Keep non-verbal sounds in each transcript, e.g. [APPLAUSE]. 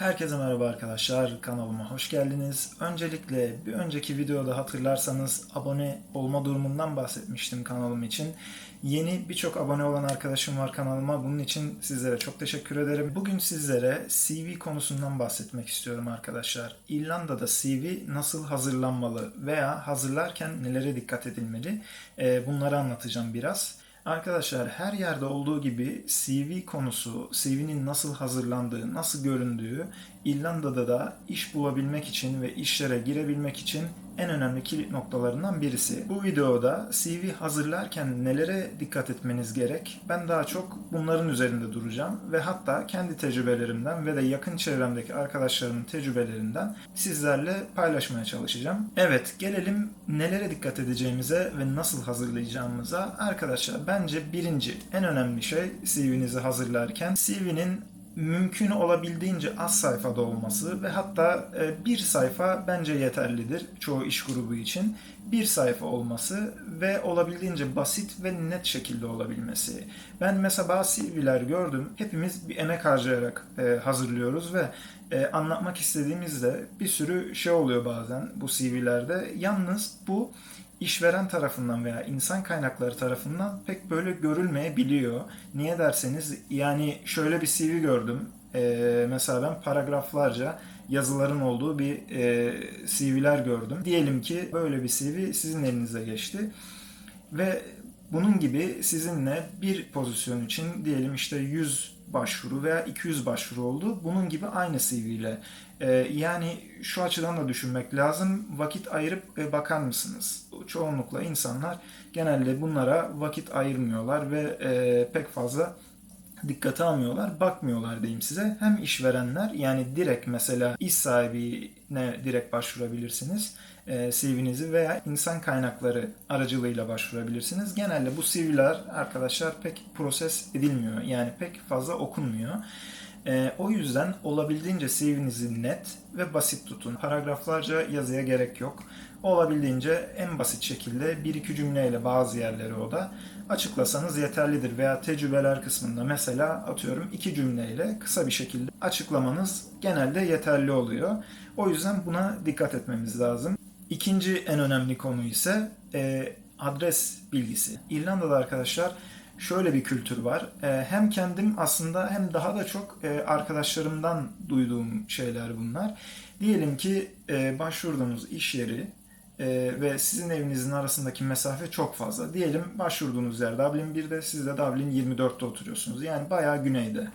Herkese merhaba arkadaşlar, kanalıma hoş geldiniz. Öncelikle bir önceki videoda hatırlarsanız abone olma durumundan bahsetmiştim kanalım için. Yeni birçok abone olan arkadaşım var kanalıma. Bunun için sizlere çok teşekkür ederim. Bugün sizlere CV konusundan bahsetmek istiyorum arkadaşlar. İrlanda'da CV nasıl hazırlanmalı veya hazırlarken nelere dikkat edilmeli? Ee, Bunları anlatacağım biraz. Arkadaşlar her yerde olduğu gibi CV konusu, CV'nin nasıl hazırlandığı, nasıl göründüğü İrlanda'da da iş bulabilmek için ve işlere girebilmek için en önemli kilit noktalarından birisi. Bu videoda CV hazırlarken nelere dikkat etmeniz gerek? Ben daha çok bunların üzerinde duracağım ve hatta kendi tecrübelerimden ve de yakın çevremdeki arkadaşlarımın tecrübelerinden sizlerle paylaşmaya çalışacağım. Evet, gelelim nelere dikkat edeceğimize ve nasıl hazırlayacağımıza. Arkadaşlar bence birinci en önemli şey CV'nizi hazırlarken CV'nin mümkün olabildiğince az sayfada olması ve hatta e, bir sayfa bence yeterlidir çoğu iş grubu için. Bir sayfa olması ve olabildiğince basit ve net şekilde olabilmesi. Ben mesela bazı CV'ler gördüm. Hepimiz bir emek harcayarak e, hazırlıyoruz ve e, anlatmak istediğimizde bir sürü şey oluyor bazen bu CV'lerde. Yalnız bu işveren tarafından veya insan kaynakları tarafından pek böyle görülmeyebiliyor. Niye derseniz yani şöyle bir CV gördüm. Ee, mesela ben paragraflarca yazıların olduğu bir e, CV'ler gördüm. Diyelim ki böyle bir CV sizin elinize geçti ve bunun gibi sizinle bir pozisyon için diyelim işte 100 başvuru veya 200 başvuru oldu. Bunun gibi aynı CV ile. Ee, yani şu açıdan da düşünmek lazım. Vakit ayırıp e, bakar mısınız? Çoğunlukla insanlar genelde bunlara vakit ayırmıyorlar ve e, pek fazla dikkate almıyorlar, bakmıyorlar diyeyim size. Hem işverenler yani direkt mesela iş sahibine direkt başvurabilirsiniz e, CV'nizi veya insan kaynakları aracılığıyla başvurabilirsiniz. Genelde bu CV'ler arkadaşlar pek proses edilmiyor. Yani pek fazla okunmuyor. E, o yüzden olabildiğince CV'nizi net ve basit tutun. Paragraflarca yazıya gerek yok. Olabildiğince en basit şekilde bir iki cümleyle bazı yerleri o da açıklasanız yeterlidir. Veya tecrübeler kısmında mesela atıyorum iki cümleyle kısa bir şekilde açıklamanız genelde yeterli oluyor. O yüzden buna dikkat etmemiz lazım. İkinci en önemli konu ise e, adres bilgisi. İrlanda'da arkadaşlar şöyle bir kültür var. E, hem kendim aslında hem daha da çok e, arkadaşlarımdan duyduğum şeyler bunlar. Diyelim ki e, başvurduğunuz iş yeri e, ve sizin evinizin arasındaki mesafe çok fazla. Diyelim başvurduğunuz yer Dublin 1'de, siz de Dublin 24'te oturuyorsunuz. Yani bayağı güneyde.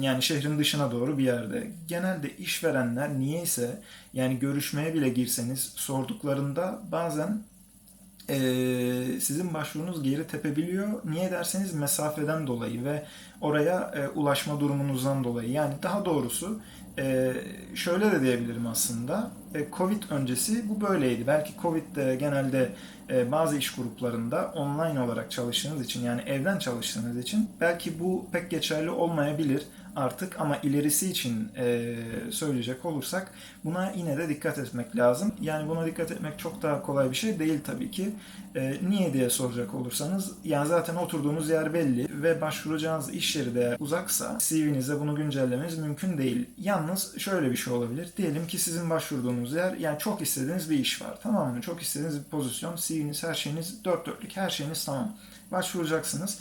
Yani şehrin dışına doğru bir yerde. Genelde işverenler niyeyse yani görüşmeye bile girseniz sorduklarında bazen e, sizin başvurunuz geri tepebiliyor. Niye derseniz mesafeden dolayı ve oraya e, ulaşma durumunuzdan dolayı. Yani daha doğrusu e, şöyle de diyebilirim aslında. E, Covid öncesi bu böyleydi. Belki Covid'de genelde e, bazı iş gruplarında online olarak çalıştığınız için yani evden çalıştığınız için belki bu pek geçerli olmayabilir artık ama ilerisi için e, söyleyecek olursak buna yine de dikkat etmek lazım. Yani buna dikkat etmek çok daha kolay bir şey değil tabii ki. E, niye diye soracak olursanız yani zaten oturduğunuz yer belli ve başvuracağınız iş yeri de uzaksa CV'nize bunu güncellemeniz mümkün değil. Yalnız şöyle bir şey olabilir. Diyelim ki sizin başvurduğunuz yer yani çok istediğiniz bir iş var. Tamam mı? Çok istediğiniz bir pozisyon. CV'niz her şeyiniz dört dörtlük her şeyiniz tamam. Başvuracaksınız.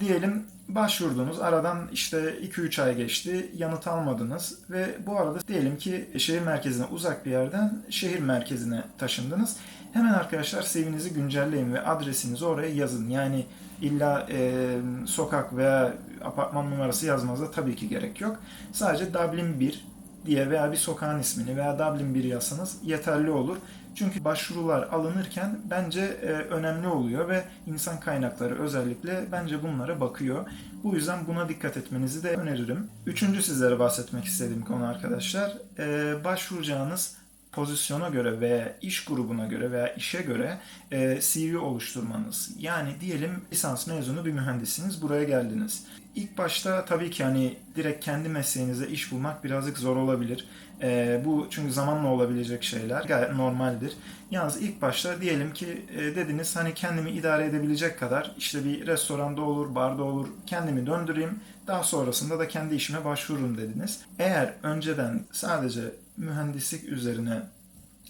Diyelim başvurdunuz, aradan işte 2-3 ay geçti, yanıt almadınız ve bu arada diyelim ki şehir merkezine uzak bir yerden şehir merkezine taşındınız. Hemen arkadaşlar CV'nizi güncelleyin ve adresinizi oraya yazın. Yani illa e, sokak veya apartman numarası yazmanıza tabii ki gerek yok. Sadece Dublin 1 diye veya bir sokağın ismini veya Dublin 1 yazsanız yeterli olur. Çünkü başvurular alınırken bence e, önemli oluyor ve insan kaynakları özellikle bence bunlara bakıyor. Bu yüzden buna dikkat etmenizi de öneririm. Üçüncü sizlere bahsetmek istediğim konu arkadaşlar. E, başvuracağınız pozisyona göre veya iş grubuna göre veya işe göre e, CV oluşturmanız. Yani diyelim lisans mezunu bir mühendisiniz, buraya geldiniz. İlk başta tabii ki hani direkt kendi mesleğinize iş bulmak birazcık zor olabilir. E, bu çünkü zamanla olabilecek şeyler gayet normaldir. Yalnız ilk başta diyelim ki e, dediniz hani kendimi idare edebilecek kadar işte bir restoranda olur, barda olur kendimi döndüreyim Daha sonrasında da kendi işime başvururum dediniz. Eğer önceden sadece mühendislik üzerine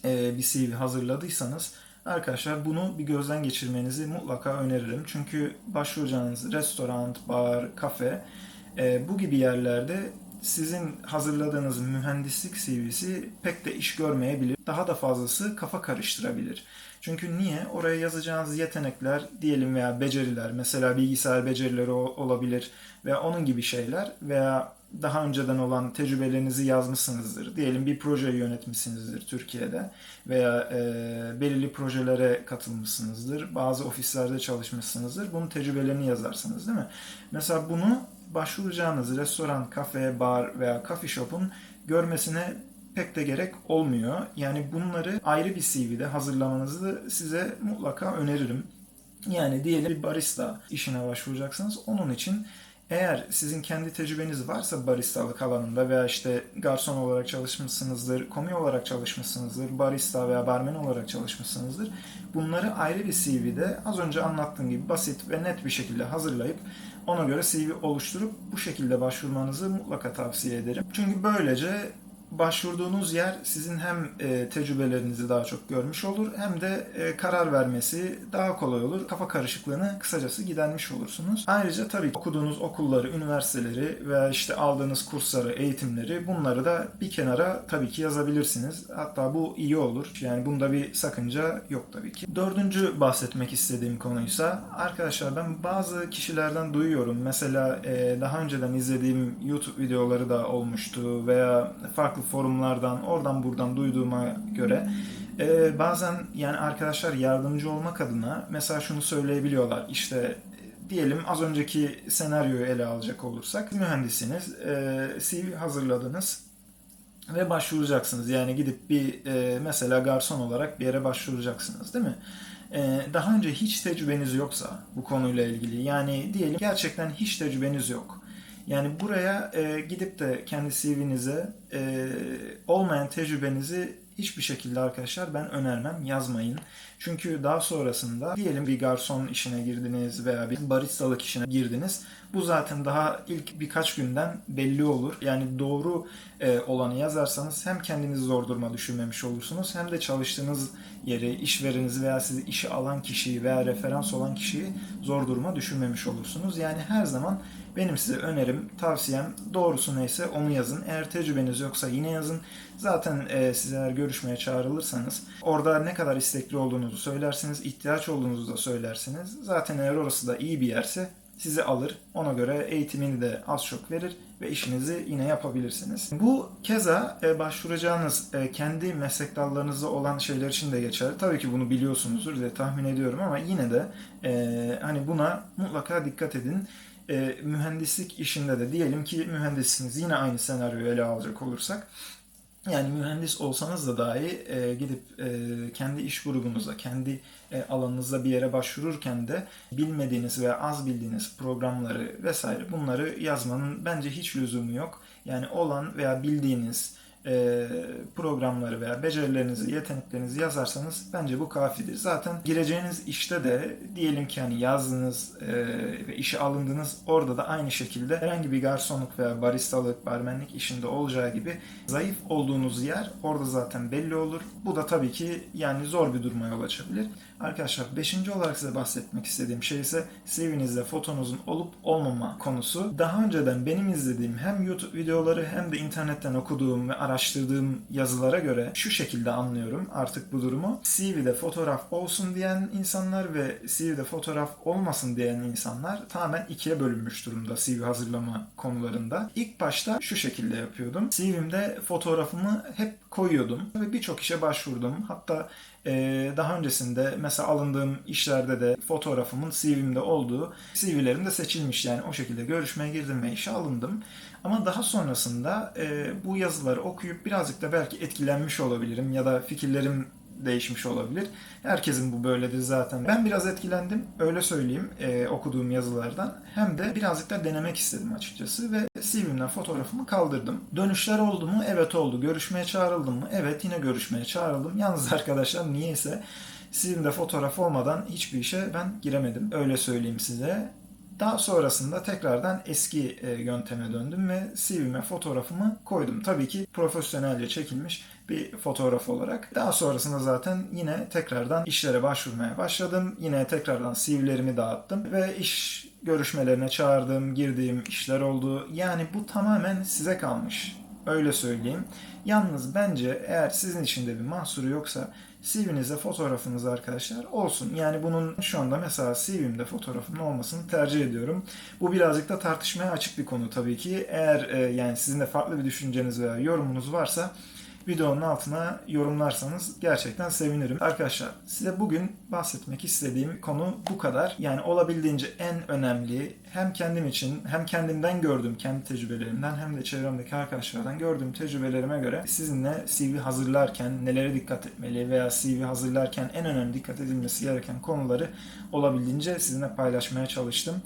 e, bir CV hazırladıysanız arkadaşlar bunu bir gözden geçirmenizi mutlaka öneririm. Çünkü başvuracağınız restoran, bar, kafe e, bu gibi yerlerde sizin hazırladığınız mühendislik CV'si pek de iş görmeyebilir. Daha da fazlası kafa karıştırabilir. Çünkü niye? Oraya yazacağınız yetenekler diyelim veya beceriler, mesela bilgisayar becerileri olabilir veya onun gibi şeyler veya daha önceden olan tecrübelerinizi yazmışsınızdır. Diyelim bir projeyi yönetmişsinizdir Türkiye'de veya e, belirli projelere katılmışsınızdır. Bazı ofislerde çalışmışsınızdır. Bunun tecrübelerini yazarsınız değil mi? Mesela bunu başvuracağınız restoran, kafe, bar veya coffee shop'un görmesine pek de gerek olmuyor. Yani bunları ayrı bir CV'de hazırlamanızı size mutlaka öneririm. Yani diyelim bir barista işine başvuracaksınız. Onun için eğer sizin kendi tecrübeniz varsa baristalık alanında veya işte garson olarak çalışmışsınızdır, komi olarak çalışmışsınızdır, barista veya barmen olarak çalışmışsınızdır. Bunları ayrı bir CV'de az önce anlattığım gibi basit ve net bir şekilde hazırlayıp ona göre CV oluşturup bu şekilde başvurmanızı mutlaka tavsiye ederim. Çünkü böylece başvurduğunuz yer sizin hem e, tecrübelerinizi daha çok görmüş olur hem de e, karar vermesi daha kolay olur. Kafa karışıklığını kısacası gidermiş olursunuz. Ayrıca tabii okuduğunuz okulları, üniversiteleri veya işte aldığınız kursları, eğitimleri bunları da bir kenara tabii ki yazabilirsiniz. Hatta bu iyi olur. Yani bunda bir sakınca yok tabii ki. Dördüncü bahsetmek istediğim konuysa arkadaşlar ben bazı kişilerden duyuyorum. Mesela e, daha önceden izlediğim YouTube videoları da olmuştu veya farklı forumlardan oradan buradan duyduğuma göre e, bazen yani arkadaşlar yardımcı olmak adına mesela şunu söyleyebiliyorlar işte e, diyelim az önceki senaryoyu ele alacak olursak mühendisiniz e, CV hazırladınız ve başvuracaksınız. Yani gidip bir e, mesela garson olarak bir yere başvuracaksınız değil mi? E, daha önce hiç tecrübeniz yoksa bu konuyla ilgili yani diyelim gerçekten hiç tecrübeniz yok. Yani buraya e, gidip de kendi CV'nize e, olmayan tecrübenizi hiçbir şekilde arkadaşlar ben önermem yazmayın. Çünkü daha sonrasında diyelim bir garson işine girdiniz veya bir baristalık işine girdiniz. Bu zaten daha ilk birkaç günden belli olur. Yani doğru e, olanı yazarsanız hem kendinizi zor duruma düşürmemiş olursunuz hem de çalıştığınız yeri, işverenizi veya sizi işe alan kişiyi veya referans olan kişiyi zor duruma düşürmemiş olursunuz. Yani her zaman benim size önerim, tavsiyem doğrusu neyse onu yazın. Eğer tecrübeniz yoksa yine yazın. Zaten e, siz eğer görüşmeye çağrılırsanız orada ne kadar istekli olduğunuzu söylersiniz, ihtiyaç olduğunuzu da söylersiniz. Zaten eğer orası da iyi bir yerse sizi alır. Ona göre eğitimini de az çok verir ve işinizi yine yapabilirsiniz. Bu keza e, başvuracağınız e, kendi meslek dallarınızda olan şeyler için de geçer. Tabii ki bunu biliyorsunuzdur diye tahmin ediyorum ama yine de e, hani buna mutlaka dikkat edin. E, mühendislik işinde de diyelim ki mühendissiniz. Yine aynı senaryoyu ele alacak olursak yani mühendis olsanız da dahi e, gidip e, kendi iş grubunuza, kendi e, alanınızda bir yere başvururken de bilmediğiniz veya az bildiğiniz programları vesaire bunları yazmanın bence hiç lüzumu yok. Yani olan veya bildiğiniz programları veya becerilerinizi, yeteneklerinizi yazarsanız bence bu kafidir. Zaten gireceğiniz işte de diyelim ki hani yazdınız e, ve işe alındınız orada da aynı şekilde herhangi bir garsonluk veya baristalık, barmenlik işinde olacağı gibi zayıf olduğunuz yer orada zaten belli olur. Bu da tabii ki yani zor bir duruma yol açabilir. Arkadaşlar beşinci olarak size bahsetmek istediğim şey ise CV'nizde fotonuzun olup olmama konusu. Daha önceden benim izlediğim hem YouTube videoları hem de internetten okuduğum ve araştırdığım yazılara göre şu şekilde anlıyorum artık bu durumu. CV'de fotoğraf olsun diyen insanlar ve CV'de fotoğraf olmasın diyen insanlar tamamen ikiye bölünmüş durumda CV hazırlama konularında. İlk başta şu şekilde yapıyordum. CV'mde fotoğrafımı hep koyuyordum ve birçok işe başvurdum. Hatta ee, daha öncesinde mesela alındığım işlerde de fotoğrafımın CV'mde olduğu CV'lerim de seçilmiş yani o şekilde görüşmeye girdim ve işe alındım. Ama daha sonrasında e, bu yazıları okuyup birazcık da belki etkilenmiş olabilirim ya da fikirlerim değişmiş olabilir. Herkesin bu böyledir zaten. Ben biraz etkilendim öyle söyleyeyim e, okuduğum yazılardan. Hem de birazcık da denemek istedim açıkçası ve CV'mden fotoğrafımı kaldırdım. Dönüşler oldu mu? Evet oldu. Görüşmeye çağrıldım mı? Evet yine görüşmeye çağrıldım. Yalnız [LAUGHS] arkadaşlar niyeyse CV'mde fotoğraf olmadan hiçbir işe ben giremedim. Öyle söyleyeyim size. Daha sonrasında tekrardan eski e, yönteme döndüm ve CV'me fotoğrafımı koydum. Tabii ki profesyonelce çekilmiş bir fotoğraf olarak. Daha sonrasında zaten yine tekrardan işlere başvurmaya başladım. Yine tekrardan CV'lerimi dağıttım ve iş görüşmelerine çağırdığım, girdiğim işler oldu. Yani bu tamamen size kalmış. Öyle söyleyeyim. Yalnız bence eğer sizin için de bir mahsuru yoksa CV'nizde fotoğrafınız arkadaşlar olsun. Yani bunun şu anda mesela CV'mde fotoğrafımın olmasını tercih ediyorum. Bu birazcık da tartışmaya açık bir konu tabii ki. Eğer e, yani sizin de farklı bir düşünceniz veya yorumunuz varsa videonun altına yorumlarsanız gerçekten sevinirim. Arkadaşlar size bugün bahsetmek istediğim konu bu kadar. Yani olabildiğince en önemli hem kendim için hem kendimden gördüğüm kendi tecrübelerimden hem de çevremdeki arkadaşlardan gördüğüm tecrübelerime göre sizinle CV hazırlarken nelere dikkat etmeli veya CV hazırlarken en önemli dikkat edilmesi gereken konuları olabildiğince sizinle paylaşmaya çalıştım.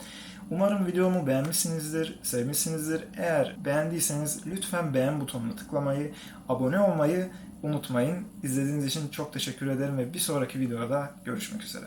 Umarım videomu beğenmişsinizdir, sevmişsinizdir. Eğer beğendiyseniz lütfen beğen butonuna tıklamayı, abone olmayı unutmayın. İzlediğiniz için çok teşekkür ederim ve bir sonraki videoda görüşmek üzere.